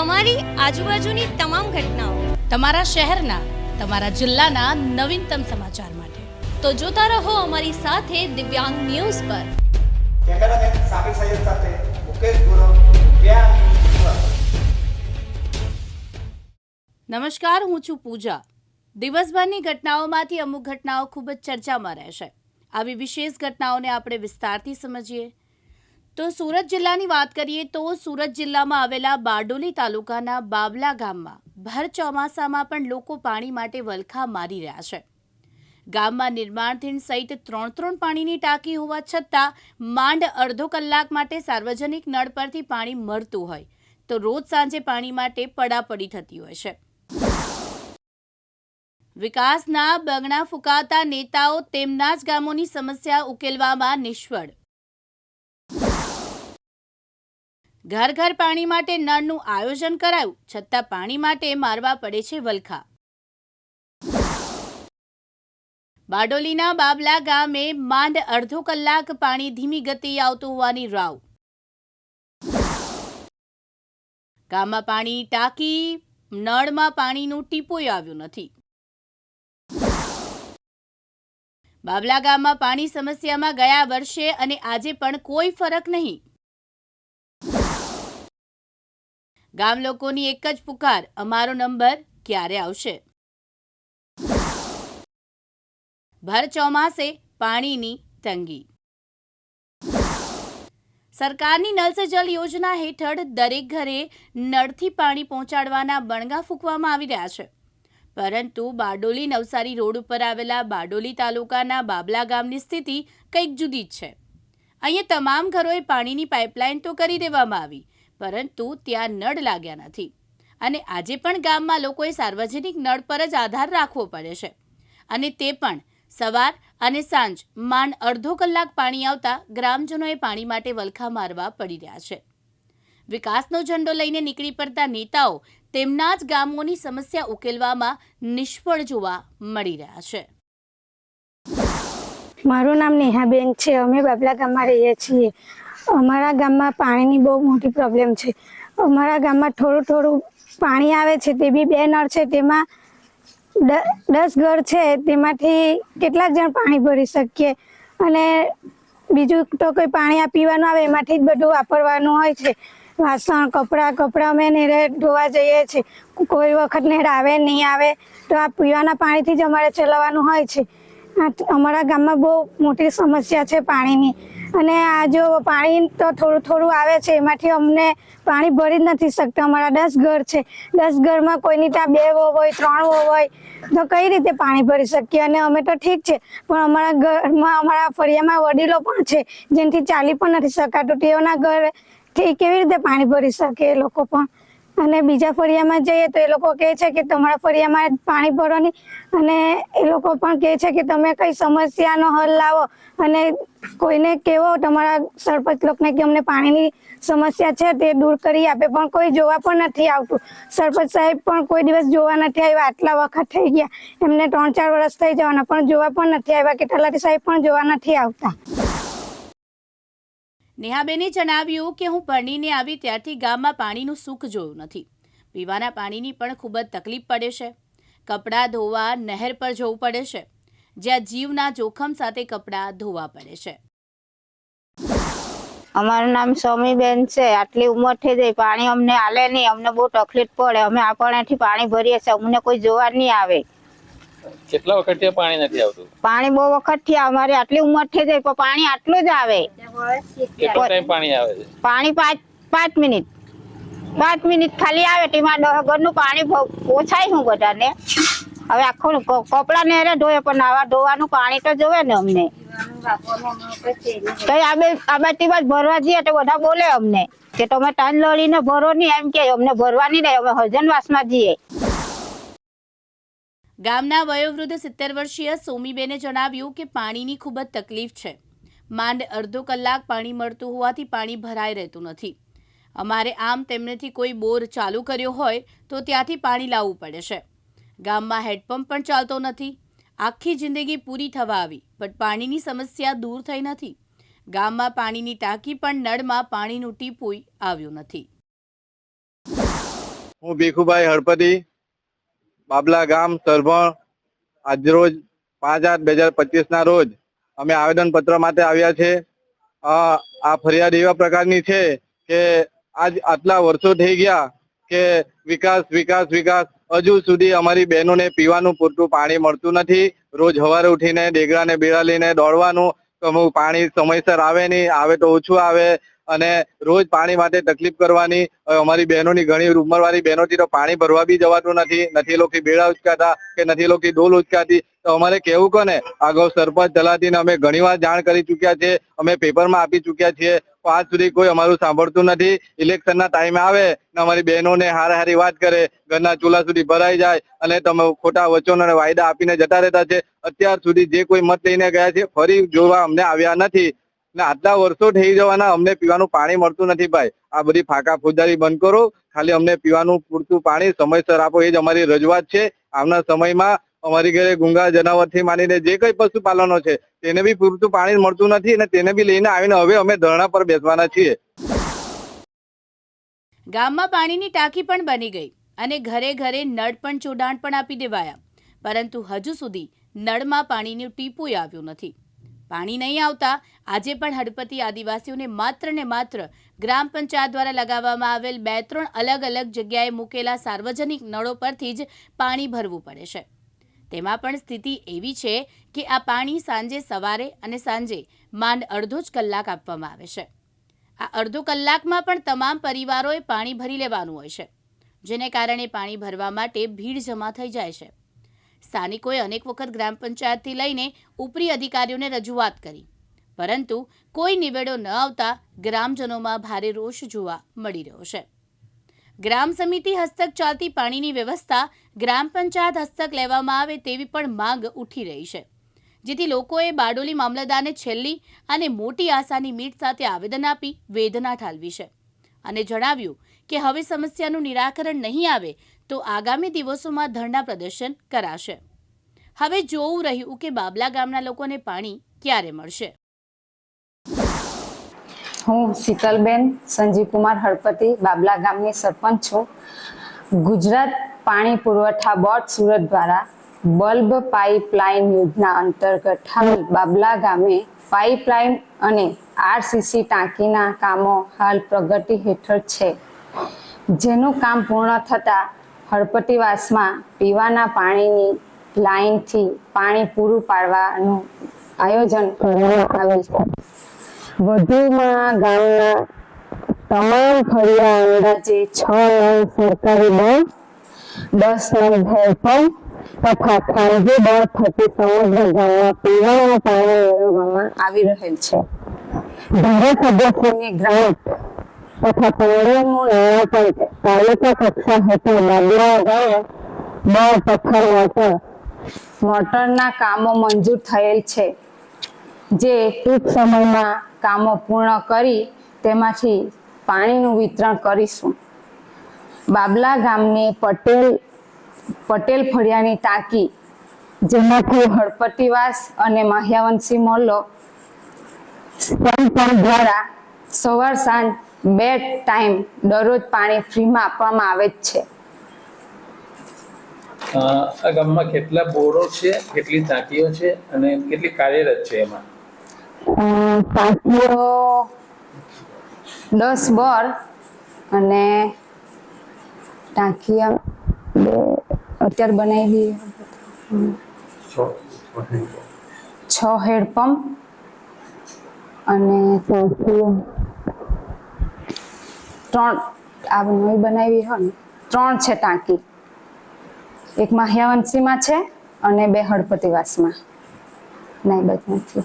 આજુબાજુની તમામ ઘટનાઓ તમારા શહેરના તમારા જિલ્લાના નવીનતમ સમાચાર માટે. તો જોતા રહો અમારી સાથે દિવ્યાંગ ન્યૂઝ પર. કેમેરામેન સાબિર સૈયદ સાથે મુકેશ ગુરવ દિવ્યાંગ નમસ્કાર હું છું પૂજા. દિવસભરની ઘટનાઓમાંથી અમુક ઘટનાઓ ખૂબ જ ચર્ચામાં રહેશે. આવી વિશેષ ઘટનાઓને આપણે વિસ્તારથી સમજીએ. તો સુરત જિલ્લાની વાત કરીએ તો સુરત જિલ્લામાં આવેલા બારડોલી તાલુકાના બાબલા ગામમાં ભર ચોમાસામાં પણ લોકો પાણી માટે વલખા મારી રહ્યા છે. ગામમાં નિર્માણધીન સહિત ત્રણ ત્રણ પાણીની ટાંકી હોવા છતાં માંડ અડધો કલાક માટે સાર્વજનિક નળ પરથી પાણી મળતું હોય તો રોજ સાંજે પાણી માટે પડાપડી થતી હોય છે. વિકાસના બગણા ફૂંકાતા નેતાઓ તેમના જ ગામોની સમસ્યા ઉકેલવામાં નિષ્ફળ. ઘર ઘર પાણી માટે નળનું આયોજન કરાયું, છતાં પાણી માટે મારવા પડે છે વલખા. બારડોલીના બાબલા ગામે માંડ અડધો કલાક પાણી ધીમી ગતિએ આવતું હોવાની રાવ. ગામમાં પાણી ટાંકી, નળમાં પાણીનું ટીપોય આવ્યું નથી. બાબલા ગામમાં પાણી સમસ્યામાં ગયા વર્ષે અને આજે પણ કોઈ ફરક નહીં. ગામ લોકોની એક જ પુકાર. અમારો નંબર ક્યારે આવશે? ભર ચોમાસે પાણીની તંગી. સરકારની નલ સે જલ યોજના હેઠળ દરેક ઘરે નળથી પાણી પહોંચાડવાના બણગા ફૂંકવામાં આવી રહ્યા છે. પરંતુ બારડોલી નવસારી રોડ ઉપર આવેલા બારડોલી તાલુકાના બાબલા ગામની સ્થિતિ કંઈક જુદી જ છે. અહીંયા તમામ ઘરોએ પાણીની પાઇપલાઇન તો કરી દેવામાં આવી. પરંતુ ત્યાં નળ લાગ્યા નથી. અને આજે પણ ગામમાં લોકોએ સાર્વજનિક નળ પર જ આધાર રાખવો પડે છે. અને તે પણ સવાર અને સાંજ માંડ અડધો કલાક પાણી આવતા ગ્રામજનોએ પાણી માટે વલખા મારવા પડી રહ્યા છે. વિકાસનો ઝંડો લઈને નીકળી પડતા નેતાઓ તેમના જ ગામોની સમસ્યા ઉકેલવામાં નિષ્ફળ જોવા મળી રહ્યા છે. મારું નામ નેહાબેન છે. અમે બાબલા ગામમાં રહીએ છીએ. અમારા ગામમાં પાણીની બહુ મોટી પ્રોબ્લેમ છે. અમારા ગામમાં થોડું થોડું પાણી આવે છે, તે બી બે નળ છે, તેમાં દસ ઘર છે, તેમાંથી કેટલાક જણ પાણી ભરી શકીએ. અને બીજું તો કોઈ પાણી આ પીવાનું આવે, એમાંથી જ બધું વાપરવાનું હોય છે. વાસણ, કપડાં કપડાં અમે નેરે ધોવા જઈએ છીએ. કોઈ વખત નેર આવે, નહીં આવે, તો આ પીવાના પાણીથી જ અમારે ચલાવવાનું હોય છે. અમારા ગામમાં બહુ મોટી સમસ્યા છે પાણીની. અને આ જો પાણી તો થોડું થોડું આવે છે, એમાંથી અમને પાણી ભરી જ નથી શકતા. અમારા દસ ઘર છે. દસ ઘરમાં કોઈની ત્યાં બે વો હોય, ત્રણ વો હોય, તો કઈ રીતે પાણી ભરી શકીએ? અને અમે તો ઠીક છે, પણ અમારા ઘરમાં, અમારા ફળિયામાં વડીલો પણ છે, જેનાથી ચાલી પણ નથી શકાતું. તેઓના ઘરથી કેવી રીતે પાણી ભરી શકે એ લોકો પણ? અને બીજા ફળિયામાં જઈએ તો એ લોકો કહે છે કે તમારા ફળિયામાં પાણી ભરો નહીં અને એ લોકો પણ કહે છે કે તમે કઈ સમસ્યાનો હલ લાવો. અને કોઈને કેવો તમારા સરપંચ લોકોને કે અમને પાણીની સમસ્યા છે તે દૂર કરી આપે, પણ કોઈ જોવા પણ નથી આવતું. સરપંચ સાહેબ પણ કોઈ દિવસ જોવા નથી આવ્યા, આટલા વખત થઈ ગયા. એમને ત્રણ ચાર વર્ષ થઈ જવાના, પણ જોવા પણ નથી આવ્યા. કે તલાટી સાહેબ પણ જોવા નથી આવતા. નેહાબેને જણાવ્યું કે હું પરણીને આવી ત્યારથી ગામમાં પાણીનું સુખ જોયું નથી. પીવાના પાણીની પણ ખૂબ જ તકલીફ પડે છે. કપડાં ધોવા, નહેર પર જવું પડે છે. જ્યાં જીવના જોખમ સાથે કપડાં ધોવા પડે છે. અમારું નામ સ્વામીબેન છે. આટલી ઉંમર થઈ જાય, પાણી અમને આલે નહીં, અમને બહુ તકલીફ પડે. અમે આપણેથી પાણી ભરીએ છીએ, અમને કોઈ જોવા નહીં આવે. કેટલા વખતથી પાણી નથી આવતું? પાણી બહુ વખતથી અમારી આટલી ઉંમર થઈ ગઈ પણ પાણી આટલું જ આવે. કેટલો ટાઈમ પાણી આવે છે? પાણી પાંચ પાંચ મિનિટ. પાંચ મિનિટ ખાલી આવે તેમાં ઘરનું પાણી પોસાય હું બધાને. હવે આખું કપડા ને ધોયે પણ આવા ધોવાનું પાણી તો જોવે ને અમને. તો આ બે આ બે ભરવા જઈએ તો બધા બોલે અમને કે તમે ટાઈમ લડીને ભરો નહીં એમ કે અમને ભરવાની નહીં અમે હજનવાસમાં જઈએ. ગામના વયોવૃદ્ધ સિત્તેર વર્ષીય સોમીબેને જણાવ્યું કે પાણીની ખૂબ જ તકલીફ છે. માંડ અડધો કલાક પાણી મળતું હોવાથી પાણી ભરાઈ રહેતું નથી. અમારે આમ તેમનેથી કોઈ બોર ચાલુ કર્યો હોય તો ત્યાંથી પાણી લાવવું પડે છે. ગામમાં હેડપંપ પણ ચાલતો નથી. આખી જિંદગી પૂરી થવા આવી, પણ પાણીની સમસ્યા દૂર થઈ નથી. ગામમાં પાણીની ટાંકી પણ નળમાં પાણીનું ટીપુય આવ્યું નથી. હું ભીખુભાઈ હળપતિ બાબલા ગામ સરભણ આજરોજ પાંચ આઠ બે હજાર પચીસ ના રોજ અમે આવેદન પત્ર માટે આવ્યા છે. આ ફરિયાદ એવા પ્રકારની છે કે આજ આટલા વર્ષો થઈ ગયા કે વિકાસ વિકાસ વિકાસ હજુ સુધી અમારી બહેનોને પીવાનું પૂરતું પાણી મળતું નથી. રોજ સવારે ઉઠીને ડેગરાને બેડા લઈને દોડવાનું. પાણી સમયસર આવે નહીં, આવે તો ઓછું આવે. અને રોજ પાણી માટે તકલીફ કરવાની. અમારી બહેનોની ઘણી ઉંમરવાળી બહેનોથી તો પાણી ભરવા બી જવાતું નથી. નથી એ લોકો બેડા ઉચકાતા કે નથી લોકો ડોલ ઉચકાતી. તો અમારે કેવું કોને? અગાઉ સરપંચ તલાટીને અમે ઘણીવાર જાણ કરી ચુક્યા છે અમે પેપરમાં આપી ચુક્યા છીએ. પણ આજ સુધી કોઈ અમારું સાંભળતું નથી. ઇલેક્શનના ટાઈમે આવે ને અમારી બહેનોને હારે હારી વાત કરે. ઘરના ચૂલા સુધી ભરાઈ જાય અને તમે ખોટા વચનો અને વાયદા આપીને જતા રહેતા છે. અત્યાર સુધી જે કોઈ મત લઈને ગયા છે ફરી જોવા અમને આવ્યા નથી. ને આટલા વર્ષો થઈ જવાના, અમને પીવાનું પાણી મળતું નથી ભાઈ. આ બધી ફાકા ફોજદારી બંધ કરો, ખાલી અમને પીવાનું પૂરતું પાણી સમયસર આપો, એ જ અમારી રજૂઆત છે. આવના સમયમાં અમારી ઘરે ગુંગા જનાવરથી માંડીને જે કઈ પશુપાલનો છે, તેને બી પૂરતું પાણી મળતું નથી અને તેને બી લઈને આવીને હવે અમે ધરણા પર બેસવાના છીએ. ગામમાં પાણીની ટાંકી પણ બની ગઈ અને ઘરે ઘરે નળ પણ જોડાણ પણ આપી દેવાયા. પરંતુ હજુ સુધી નળમાં પાણીનું ટીપું આવ્યું નથી. પાણી નહીં આવતા. આજે પણ હડપતિ આદિવાસીઓને માત્ર ને માત્ર ગ્રામ પંચાયત દ્વારા લગાવવામાં આવેલ બે ત્રણ અલગ અલગ જગ્યાએ મૂકેલા સાર્વજનિક નળો પરથી જ પાણી ભરવું પડે છે. તેમાં પણ સ્થિતિ એવી છે કે આ પાણી સાંજે સવારે અને સાંજે માંડ અડધો જ કલાક આપવામાં આવે છે. આ અડધો કલાકમાં પણ તમામ પરિવારોએ પાણી ભરી લેવાનું હોય છે, જેને કારણે પાણી ભરવા માટે ભીડ જમા થઈ જાય છે. સ્થાનિકોએ અનેક વખત ગ્રામ પંચાયતથી લઈને ઉપરી અધિકારીઓને રજૂઆત કરી. પરંતુ કોઈ નિવેડો ન આવતા ગ્રામજનોમાં ભારે રોષ જોવા મળી રહ્યો છે. ગ્રામ સમિતિ હસ્તક ચાલતી પાણીની વ્યવસ્થા ગ્રામ પંચાયત હસ્તક લેવામાં આવે તેવી પણ માંગ ઉઠી રહી છે. જેથી લોકોએ બારડોલી મામલતદારને છેલ્લી અને મોટી આશાની મીટ સાથે આવેદન આપી વેદના ઠાલવી છે. અને જણાવ્યું કે હવે સમસ્યાનું નિરાકરણ નહીં આવે તો આગામી દિવસોમાં ધરણા પ્રદર્શન કરાશે. હવે જોવું રહ્યું કે બાબલા ગામના લોકોને પાણી ક્યારે મળશે. હું શીતલબેન, સંજીવકુમાર હળપતિ, બાબલા ગામની સરપંચ છું. ગુજરાત પાણી પુરવઠા બોર્ડ સુરત દ્વારા બલ્બ પાઇપલાઇન યોજના અંતર્ગત હાલ બાબલા ગામે પાઇપલાઇન અને આરસીસી ટાંકીના કામો હાલ પ્રગતિ હેઠળ છે. જેનું કામ પૂર્ણ થતાં હળપતિવાસમાં પીવાના પાણીની લાઇનથી પાણી પૂરું પાડવાનું આયોજન કરવામાં આવેલ છે. વધુમાં ગામના તમામ ફળિયા અંદાજે છ નવ સરકારી દળ, દસ નળ ભેળપણ તથા ખાનગી દળ થકી સમગ્ર ગામમાં પીવાનું પાણી મેળવવામાં આવી રહેલ છે. ધારાસભ્યશ્રીની ગ્રાન્ટ તથા પંદરમું નાણાપંચ તાલુકા કક્ષા હેઠળ બાબલા ગામે બળ પથ્થર મોટર મોટરના કામો મંજૂર થયેલ છે, જે ટૂંક સમયમાં કામો પૂર્ણ કરી તેમાંથી પાણીનું વિતરણ કરીશું. બાબલા ગામની પટેલ પટેલ ફળિયાની ટાંકી, જેમાંથી હળપતિવાસ અને માહ્યાવંશી મોલ્લો દ્વારા સવાર સાંજ બે ટાઈમ દરરોજ પાણી ફ્રીમાં આપવામાં આવે જ છે. આ ગામમાં કેટલા બોરો છે કેટલી ટાંકીઓ છે અને કેટલી કાર્યરત છે એમાં? ટાંકીઓ દસ બોર અને ટાંકીઓ અત્યારે બનાવી છ હેડપંપ અને ટાંકીઓ ત્રણ આ નવી બનાવી હોય ને, ત્રણ છે ટાંકી. એક માહ્યાવંશીમાં છે અને બે હળપતિવાસમાં. નહીં નથી.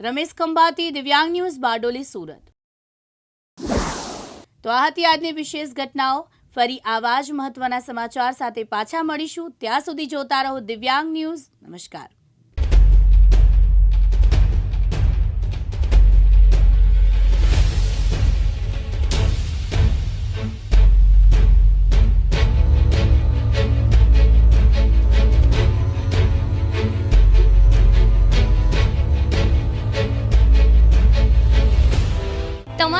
રમેશ ખંભાતી, દિવ્યાંગ ન્યૂઝ, બારડોલી, સુરત. તો આ હતી આજની વિશેષ ઘટનાઓ. ફરી આવા જ મહત્વના સમાચાર સાથે પાછા મળીશું. ત્યાં સુધી જોતા રહો દિવ્યાંગ ન્યૂઝ. નમસ્કાર.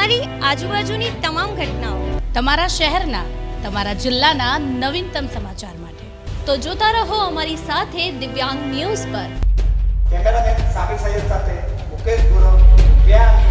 તમારી આજુબાજુની તમામ ઘટનાઓ. તમારા શહેરના તમારા જિલ્લાના નવીનતમ સમાચાર માટે. તો જોતા રહો અમારી સાથે દિવ્યાંગ ન્યૂઝ પર. કેમેરામેન સાબિર સૈયદ સાથે મુકેશ ગુરવ દિવ્યાંગ